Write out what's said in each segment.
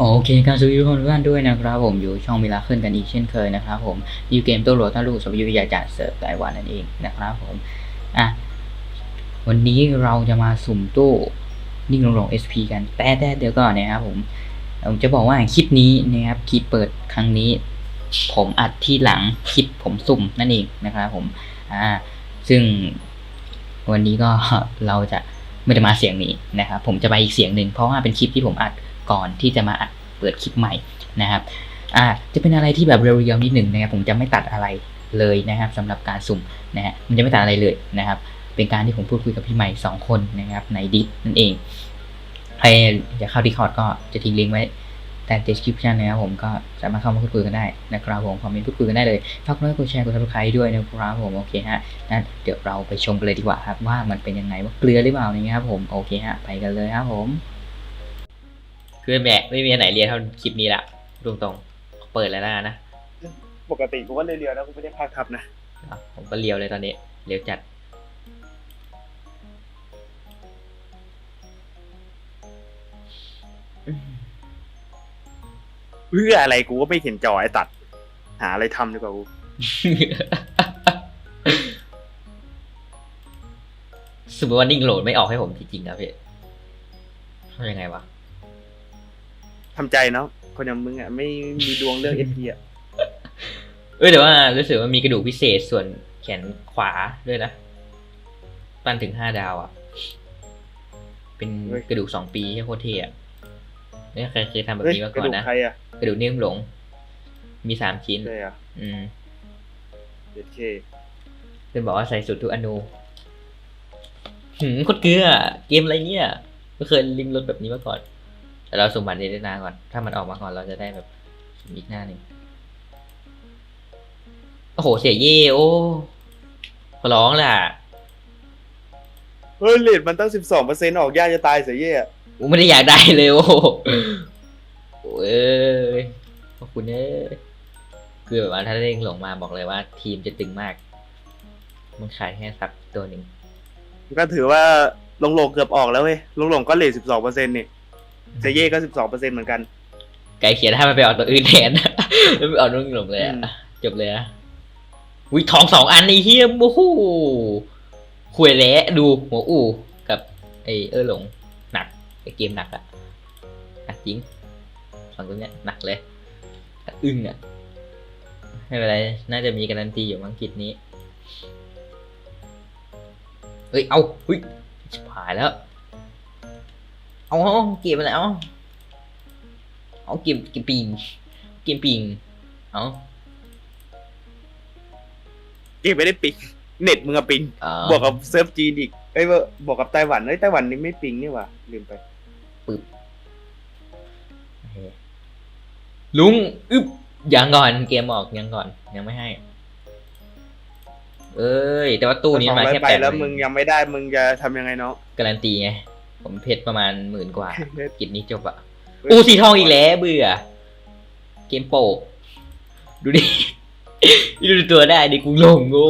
โอเคครับสวัสดีทุกคนทุกท่านด้วยนะครับผมอยู่ช่องมิลาขึ้นกันอีกเช่นเคยนะครับผมยูเกมตัวโหลดท่าลูกสวิทยาจัดเสิร์ฟรายวันนั่นเองนะครับผมอะวันนี้เราจะมาสุ่มตู้นิ่งลงลง SP กันแต่แต่เดี๋ยวก่อนนะครับผมผมจะบอกว่าคลิปนี้นะครับคลิปเปิดครั้งนี้ ผมอัดที่หลังคลิปผมสุ่มนั่นเองนะครับผมอ่าซึ่งวันนี้ก็เราจะไม่ได้มาเสียงนี้นะครับผมจะไปอีกเสียงหนึ่งเพราะว่าเป็นคลิปที่ผมอัด ก่อนที่จะมาอัดเปิดคลิปใหม่นะครับอ่าจะเป็นอะไรที่แบบเรียวๆนิดหนึ่งนะครับผมจะไม่ตัดอะไรเลยนะครับสำหรับการสุ่มนะฮะมันจะไม่ตัดอะไรเลยนะครับ เป็นการที่ผมพูดคุยกับพี่ใหม่สองคนนะครับในดิสนั่นเองใครอยากเข้าดีคอร์ดก็จะทิ้งลิงก์ไว้ใต้ description นะครับผมก็สามารถเข้ามาพูดคุยกันได้นะครับผมคอมเมนต์พูดคุยกันได้เลยฝากดไลค์กดแชร์กด subscribe ด้วยนะครับผมโอเคฮะนั้นเดี๋ยวเราไปชมกันเลยดีกว่าครับว่ามันเป็นยังไงว่าเกลือหรือเปล่านะครับผมโอเคฮะไปกันเลยครับผม คือแม่ไม่มีอันไหนเรียนเท่าคลิปนี้ละตรงตรงๆเปิดแล้วนะนะปกติกูก็เรียวๆนะกูไม่ได้พากทับนะอะผมก็เลียวเลยตอนนี้เลียวจัด เพื่ออะไรกูก็ไม่เห็นจอไอ้ตัด หาอะไรทำดีกว่ากูสมมติว่านิ่งโหลดไม่ออกให้ผมจริงๆนะพี่ทำยังไงวะ ทำใจเนาะคนอย่างมึงอะไม่มีดวงเรื่องเอพีอะเอ้ยแต่ว่ารู้สึกว่ามีกระดูกพิเศษส่วนแขนขวาด้วยนะปั้นถึงห้าดาวอะ เป็นกระดูกสองปีที่โคตรเท่อะเนี่ยเคยเคยทำแบบเฮ้ยนี้มากระก่อนดูกนะ ใครอะกระดูกนิ่มหลง มีสามชิ้นเลยอะอืมเด็ดเคเป็นบอกว่าใส่สุดทุกอนูหืมโคตรเกลือ เกมอะไรเนี่ยไม่เคยลิมรถแบบนี้มาก่อน แต่เราสมบัติเดนนาก่อน ถ้ามันออกมาก่อนเราจะได้แบบสุ่มอีกหน้าหนึ่งโอ้โห เสียเย่โอ้ขอร้องล่ะเฮ้ยเลทมันตั้งสิบสองเปอร์เซ็นต์ออกยากจะตายเสียเย่อะกูไม่ได้อยากได้เลยโอ้โหโอ้ยขอบคุณเอ้ยคือแบบว่าถ้าเด้งหลงมาบอกเลยว่า ทีมจะตึงมาก มันขายแค่สักตัวหนึ่งก็ถือว่าลงโลงเกือบออกแล้วเว้ยลงโลงก็เลทสิบสองเปอร์เซ็นต์นี่ เสียเย่ก็สิบสองเปอร์เซ็นต์เหมือนกัน ไก่เขียนถ้ามันไปออกตัวอื่นแทน ไม่ไปออกนุ่งหลงเลยอืมอะจบเลยอะวิทองสองอันไอ้เฮียโอ้โหคุยแหละดูหัวอู่กับไอเออหลงหนักไอเกมหนักอะหนักจริงฝั่งตรงเนี้ยหนักเลยอึ้งอะไม่เป็นไร น่าจะมีการันตีอยู่มังกิจนี้ เฮ้ย เอาเฮ้ยชิบหายแล้ว เอาเอาเกมอะไรเอาเอาเกมเกมปิงเกมปิง เอาเกมไม่ได้ปิง เน็ตมึงอะปิงเอ่อบวกกับเซิร์ฟจีนอีกเอ้ยบวกกับไต้หวันเอ้ยไต้หวันนี่ไม่ปิงนี่หว่าลืมไปลุงอึบยังก่อนเกมออกยังก่อนยังไม่ให้ เอ้ย แต่ว่าตู้นี้สองมาร้อยแค่ใบแปดแล้วมึงยังไม่ได้มึงจะทำยังไงเนาะการันตีไง ผมเพชรประมาณหมื่นกว่าเพชรกิจนี้จบอะอู้สีทองอีกแล้วเบื่อ เกมโปกดูดิ ดูตัวได้ดิกูหลงโง่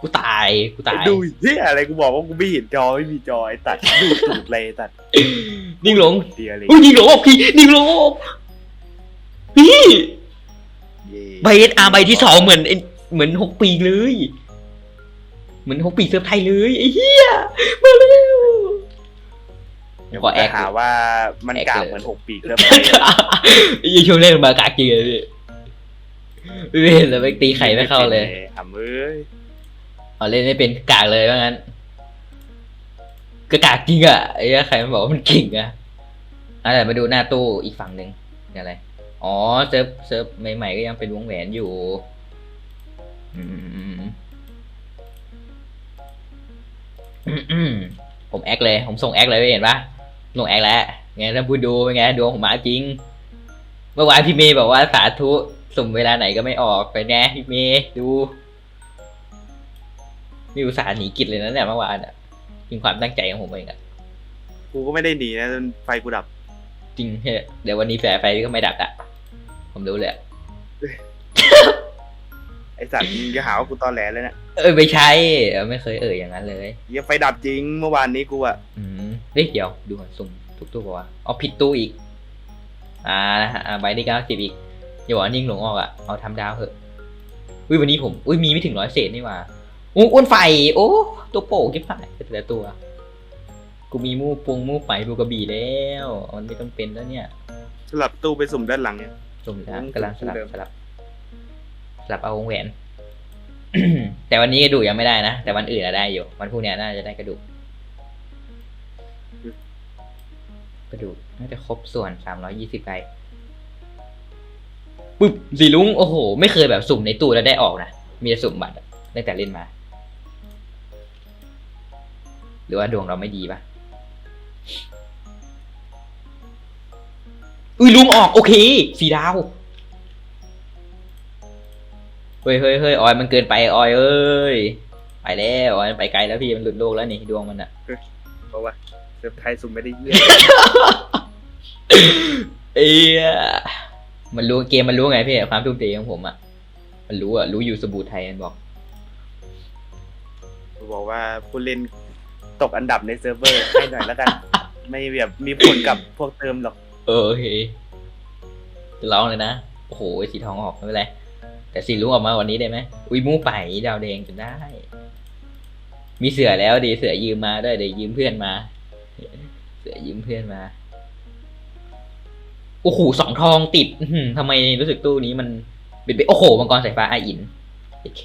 กูตายกูตายดูเฮียอะไรกูบอกว่ากูไม่เห็นจอไม่มีจอไอ้ตัดดูตูดเลยไอ้ตัดนิ่งหลงเดียเลยอุ้ยนิ่งหลงออกพี่นิ่งหลงออกพี่เย่ใบเอสอาร์ใบที่สองเหมือนไอ้เหมือนหกปีกเลย เหมือนหกปีกเซิร์ฟไทยเลยไอ้เหี้ยมาแล้ว เดี๋ยวขอแอคจะหาว่ามันแอคกากเลย เหมือนหกปีกแล้วไอ้เหี้ยช่วงแรกมากากจริงเลยพี่ไม่เห็นแล้วไปตีไข่ไม่เข้าเลยทำเอ้ยอ๋อเล่นไม่เป็นกากเลยว่างั้นก็กากจริงอะไอ้เหี้ยใครมันบอกว่ามันเก่งอะอะแต่มาดูหน้าตู้อีกฝั่งหนึ่งอะไรอ๋อเซิร์ฟเซิร์ฟใหม่ๆก็ยังเป็นวงแหวนอยู่อืมอืมอืมอืมผมแอคเลย ผมส่งแอคเลยเห็นปะ ลงแอคแล้วไงถ้าพูดดูเป็นไงดวงผมมาจริง เมื่อวานพี่เมย์บอกว่าสาธุสุ่มเวลาไหนก็ไม่ออกไปแน่พี่เมย์ดูนี่อุตส่าห์หนีกิจเลยนะเนี่ยเมื่อวานอะจริงความตั้งใจของผมเองอะกูก็ไม่ได้หนีนะจนไฟกูดับ จริงเฮ้ยเดี๋ยววันนี้แฝไฟก็ไม่ดับอะผมรู้เลยอะ ไอสัตว์มึงจะหาว่ากูตอแหลเลยนะเอ้ยไม่ใช่เออไม่เคยเอ่ยอย่างนั้นเลยเหี้ยังไฟดับจริงเมื่อวานนี้กูอะอืมเฮ้ยเดี๋ยวดูก่อนสุ่มทุกตู้ป่าวะเอาผิดตู้อีก อ่านะฮะอ่าใบที่เก้าสิบอีกอย่าบอกว่านิ่งหลงออกอะเอาทำดาวเถอะอุ้ยวันนี้ผมอุ้ยมีไม่ถึงร้อยเศษนี่หว่าอู้อ้วนไฟโอ้ตัวโป่งกิ๊บหายแต่ละตัว กูมีมูปงมูไฟดูกระบี่แล้วมันไม่ต้องเป็นแล้วเนี่ย สลับตู้ไปสุ่มด้านหลังเนี่ย สุ่มแล้วอืมกำลังสลับเดิมสลับ สลับเอาวงแหวน แต่วันนี้กระดูกยังไม่ได้นะ แต่วันอื่นอะได้อยู่ วันพรุ่งนี้น่าจะได้กระดูก กระดูกน่าจะครบส่วนสามร้อยยี่สิบใบปึ๊บสีลุงโอ้โห ไม่เคยแบบสุ่มในตู้แล้วได้ออกนะ มีแต่สุ่มบัตรตั้งแต่เล่นมา หรือว่าดวงเราไม่ดีปะอุ้ยลุงออก โอเค สีดาว เฮ้ยเฮ้ยเฮ้ยออยมันเกินไปออยเอ้ยไปแล้วออยมันไปไกลแล้วพี่มันหลุดโลกแล้วนี่ดวงมันอะเพราะว่าเซิร์ฟไทยสุ่มไม่ได้เยี่ยเอ้ยมันรู้เกมมันรู้ไงพี่ความทุ่มเทของผมอะมันรู้อะรู้อยู่สบู่ไทยมันบอกบอกว่าผู้เล่นตกอันดับในเซิร์ฟเวอร์ให้หน่อยแล้วกัน ไม่แบบมีผลกับพวกเติมหรอก เออโอเคจะร้องเลยนะ โอ้โหสีทองออกไม่เป็นไร แต่สีลุงออกมาวันนี้ได้ไหมอุ้ยมูไปดาวแดงจนได้ มีเสือแล้วดีเสือยืมมาด้วยเดี๋ยวยืมเพื่อนมา เสือยืมเพื่อนมาโอ้โหสองทองติดอื้อหือทำไมรู้สึกตู้นี้มันเป็นไปโอ้โหมังกรสายฟ้าอาอินโอเค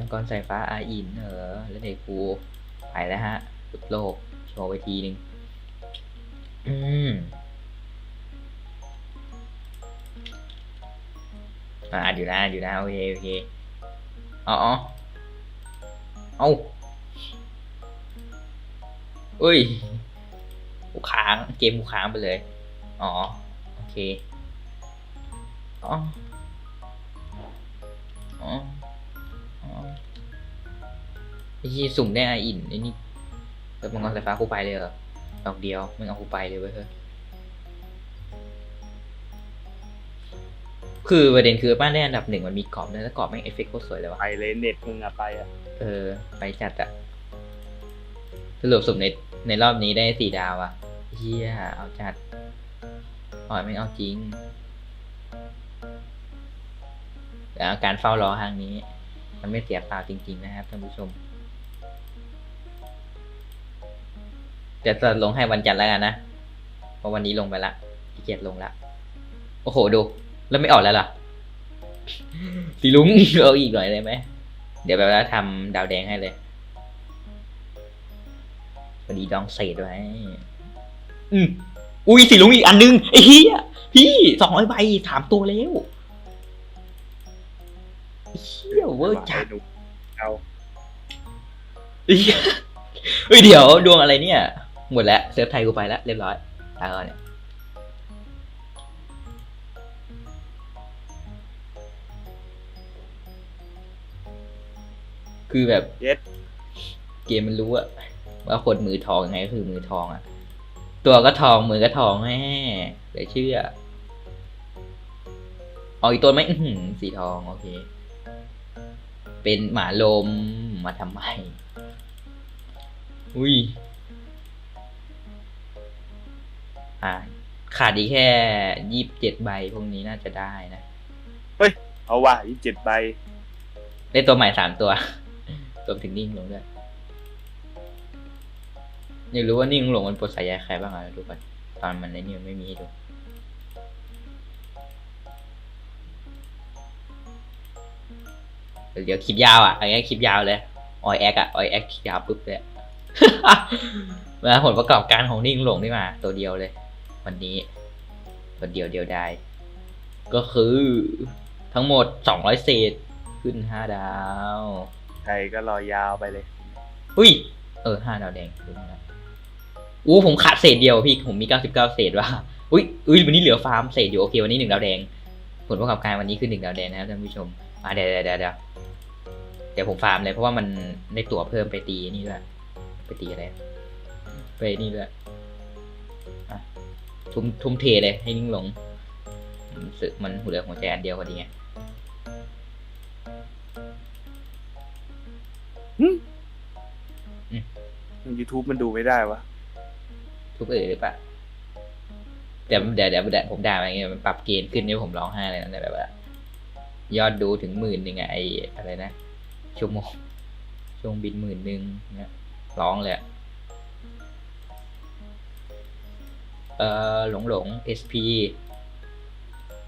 มังกรสายฟ้าอาอินเออแล้วเด็กกูไปแล้วฮะสุดโลกโชว์ไปทีหนึ่งอืม อ่าอยู่นะอยู่นะโอเคโอเคอ๋ออ๋อเอาเอ้ยกูค้างเกมกูค้างไปเลย อ๋อ โอเค อ๋อ อ๋อไอ้ที่สุ่มได้ไออินไอ้นี่เติมมังกรสายฟ้ากูไปเลยเหรอดอกเดียวมึงเอากูไปเลยเว้ยเฮ้ย คือประเด็นคือบ้านได้อันดับหนึ่งมันมีกรอบด้วยแล้วกรอบแม่งเอฟเฟกต์โคตรสวยเลยว่ะ ไปเลยเน็ตมึงอะไปอะเออ ไปจัดอะสรุปสุดในในรอบนี้ได้สี่ดาวอะเฮียเอาจัดอ่อยไม่เอาจริงแล้วการเฝ้ารอทางนี้ มันไม่เสียเปล่าจริง ๆ นะครับท่านผู้ชมเดี๋ยวจะลงให้วันจันทร์แล้วกันนะเพราะวันนี้ลงไปละขี้เกียจลงละโอ้โหดู แล้วไม่ออกแล้วล่ะ สีลุงเอาอีกหน่อยได้ไหม เดี๋ยวแบบว่าทำดาวแดงให้เลยพอดีดองเศษไว้อืมอุ้ยสีลุงอีกอันนึงไอ้เหี้ยพี่สองร้อยใบสามตัวแล้วไอ้เหี้ยเวอร์จัดไอ้หนูเอาเหี้ยเฮ้ยเดี๋ยวดวงอะไรเนี่ย หมดแล้วเซิร์ฟไทยกูไปแล้วเรียบร้อยตายแล้วเนี่ย คือแบบเย็ดเกมมันรู้อะว่าคนมือทองยังไงก็คือมือทองอะตัวก็ทองมือก็ทองแม่เดี๋ยวเชื่อเอาอีกตัวไหมอื้อหือสีทองโอเค เป็นหมาลมมาทำไมอุ้ยอ่าขาดอีกแค่ยี่สิบเจ็ดใบพวกนี้น่าจะได้นะ เอาว่ะยี่สิบเจ็ดใบ ได้ตัวใหม่สามตัว ตัวถึงนิ่งลงด้วยอยากรู้ว่านิ่งลงมันปลดสายใยใครบ้างอะดูก่อนตอนมันในนี่มันไม่มีให้ดูเดี๋ยวคลิปยาวอะอันนี้คลิปยาวเลยออยแอคอะออยแอคคลิปยาวปุ๊บเลยมาผลประกอบการของนิ่งหลงนี่มา ตัวเดียวเลย วันนี้ตัวเดียวเดียวได้ ก็คือทั้งหมดสองร้อยเศษขึ้นห้าดาว ใครก็รอยาวไปเลย อุ้ย เออห้าดาวแดงขึ้นแล้วอู้ผมขาดเศษเดียวพี่ผมมีเก้าสิบเก้าเศษว่ะอุ้ยอุ้ยวันนี้เหลือฟาร์มเศษอยู่โอเควันนี้หนึ่งดาวแดง ผลประกอบการวันนี้คือหนึ่งดาวแดงนะครับท่านผู้ชมอ่าเดี๋ยวเดี๋ยวเดี๋ยวเดี๋ยวผมฟาร์มเลยเพราะว่ามันได้ตั๋วเพิ่มไปตีนี่ด้วยไปตีอะไรไปนี่ด้วยอะทุ่มทุ่มเทเลยให้นิ่งหลงมันหัวเหลือหัวใจอันเดียวพอดีไง ยูทูบมันดูไม่ได้วะทุบเอ๋ยหรือเปล่าเดี๋ยวเดี๋ยวเดี๋ยวเดี๋ยวผมด่ามันอย่างเงี้ยมันปรับเกณฑ์ขึ้นนี่ผมร้องไห้เลยนะแต่แบบว่า ยอดดูถึงหมื่นหนึ่งอะไออะไรนะชั่วโมงชั่วโมงบินหมื่นหนึ่งเนี่ยร้องเลยอะเออหลงหลง SP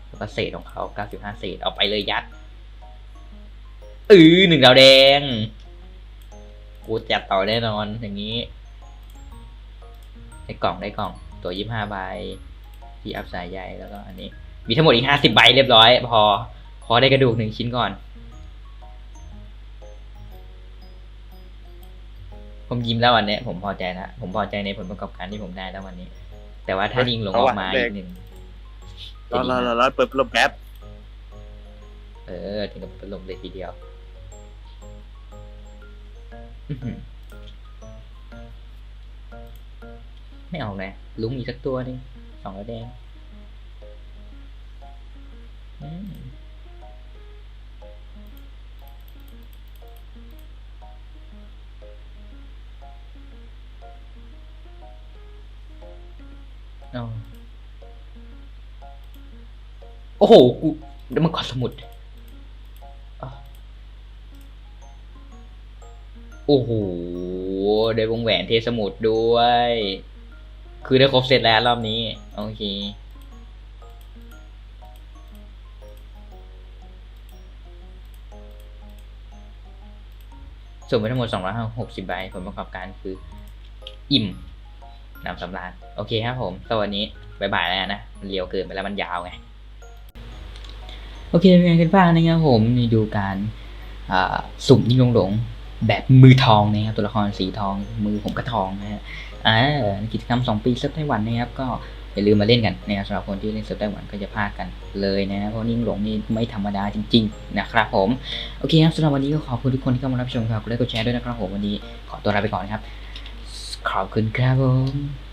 แล้วก็เศษของเขา 95 เศษ เอาไปเลยยัดเออหนึ่งดาวแดง กูจัดต่อแน่นอนอย่างนี้ได้กล่องได้กล่อง ตัวยี่ห้าใบที่อัพสายใหญ่แล้วก็อันนี้ มีทั้งหมดอีกห้าสิบใบเรียบร้อย พอขอได้กระดูกหนึ่งชิ้นก่อน ผมยิ้มแล้ววันเนี้ยผมพอใจแล้วผมพอใจในผลประกอบการที่ผมได้แล้ววันนี้ แต่ว่าถ้ายิงหลงออกมาอีกหนึ่งรอรอรอรอเปิดลมแป๊บเออถึงกับเป็นลมเลยทีเดียวอื้อหือ ไม่เอาเลยลุงอีกสักตัวหนึงสองกระแดงอืมเอโอ้โห กูเดี๋ยวมันกอดสมุด โอ้โหได้วงแหวนเทสมุดด้วย คือได้ครบเสร็จแล้วรอบนี้ โอเค ส่วนไปทั้งหมด 260 ใบ ผลประกอบการคือ อิ่มนำสำราญ โอเคครับผมสวัสดีบายบายแล้วนะ มันเรียวเกินไปแล้วมันยาวไง โอเคเป็นไงกันบ้างนะครับผมนี่ดูการสุ่มยิ่งหลงหลง แบบมือทองนะครับตัวละครสีทอง มือผมก็ทองนะฮะอ่ากิจกรรม 2 ปีเซิร์ฟไต้หวันนะครับก็อย่าลืมมาเล่นกันนะครับสำหรับคนที่เล่นเซิร์ฟไต้หวันก็จะพลาดกันเลยนะเพราะนิ่งหลงนี่ไม่ธรรมดาจริง ๆ นะครับผมโอเคครับสำหรับวันนี้ก็ขอบคุณทุกคนที่เข้ามารับชมครับกดไลค์กดแชร์ด้วยนะครับผมวันนี้ขอตัวลาไปก่อนนะครับขอบคุณครับผม